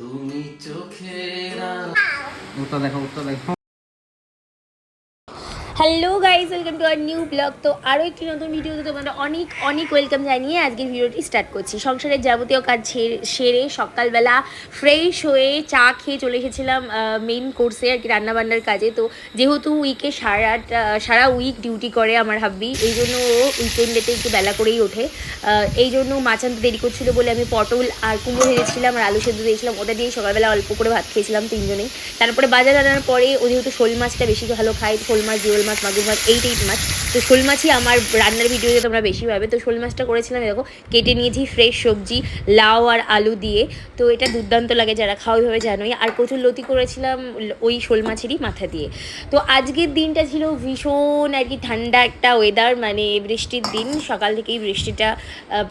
তুমি চোখের উত্তর দেখো উত্তর দেখো। Hello guys welcome to our new blog তো আরও একটি নতুন ভিডিওতে তোমাদের অনেক অনেক ওয়েলকাম জানিয়ে আজকের ভিডিওটি স্টার্ট করছি। সংসারের যাবতীয় কাজ সেরে সকালবেলা ফ্রেশ হয়ে চা খেয়ে চলে এসেছিলাম মেইন কোর্সে আর কি রান্নাবান্নার কাজে। তো যেহেতু উইকে সারা সারা উইক ডিউটি করে আমার হাব্বি এই জন্য ও উইকেন্ডেতে একটু বেলা করেই ওঠে। এই জন্য মাছ আনতে দেরি করছিল বলে আমি পটল আর কুমড়ো ভেজেছিলাম আর আলু সেদ্ধ দিয়েছিলাম। ওটা দিয়ে সকালবেলা অল্প করে ভাত খেয়েছিলাম তিনজনেই। তারপরে বাজার আনার পরে ও যেহেতু শোল মাছটা বেশি ভালো খায়, শোল মাছ জিওল মাছ মাগুর মাছ এই টাইপ মাছ। তো শোল মাছই আমার রান্নার ভিডিওতে তোমরা বেশি পাবে। তো শোল মাছটা করেছিলাম দেখো, কেটে নিয়েছি ফ্রেশ সবজি, লাউ আর আলু দিয়ে। তো এটা দুর্দান্ত লাগে যারা খাওয়া ওইভাবে জানোই। আর কচুর লতি করেছিলাম ওই শোল মাছেরই মাথা দিয়ে। তো আজকের দিনটা ছিল ভীষণ আর কি ঠান্ডা একটা ওয়েদার মানে বৃষ্টির দিন। সকাল থেকেই বৃষ্টিটা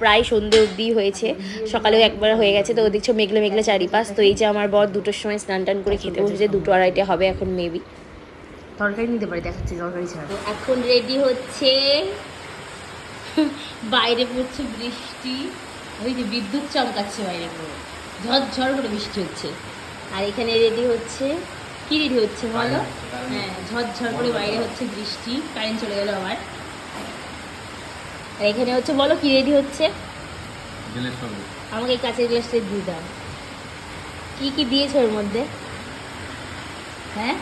প্রায় সন্ধে অবধি হয়েছে। সকালেও একবার হয়ে গেছে। তো দেখছ মেঘলে মেঘলা চারিপাশ। তো এই যে আমার বর দুটোর সময় স্নান টান করে খেতে বসেছে, দুটো আড়াইটে হবে এখন মেবি তরকারি নিতে পারি দেখাচ্ছি তরকারি ছাড়া। তো এখন রেডি হচ্ছে বাইরে পড়ছে বৃষ্টি। ওই যে বিদ্যুৎ চমকাচ্ছে বাইরে পুরো। ঝড় ঝড় করে বৃষ্টি হচ্ছে। আর এখানে রেডি হচ্ছে কি রেডি হচ্ছে বলো? হ্যাঁ ঝড় ঝড় করে বাইরে হচ্ছে বৃষ্টি কারেন্ট চলে গেল আবার। আর এখানে হচ্ছে বলো কি রেডি হচ্ছে? আমাকে এই কাঁচের গ্লাসটা দিয়ে দাও। কি কি দিয়েছে ওর মধ্যে? হ্যাঁ?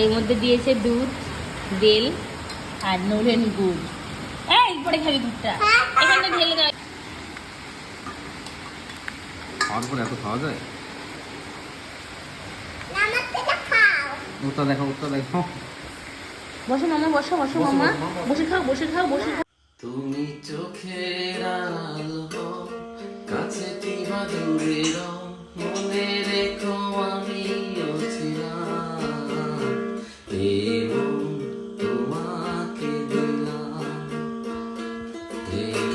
এর মধ্যে দিয়েছে দুধ বেল আর নলেন গুড়। এই পরে খাবি দুধটা। এখানে ঢেলে দাও। খাওয়ার পর এত খাওয়া যায়? উত্তর দেখো উত্তর দেখো বসো মামা বসো বসো বসো, মামা। বসে খাও বসে খাও বসে খাও। তুমি চোখের আলো কাছে কিংবা দূরে Yeah.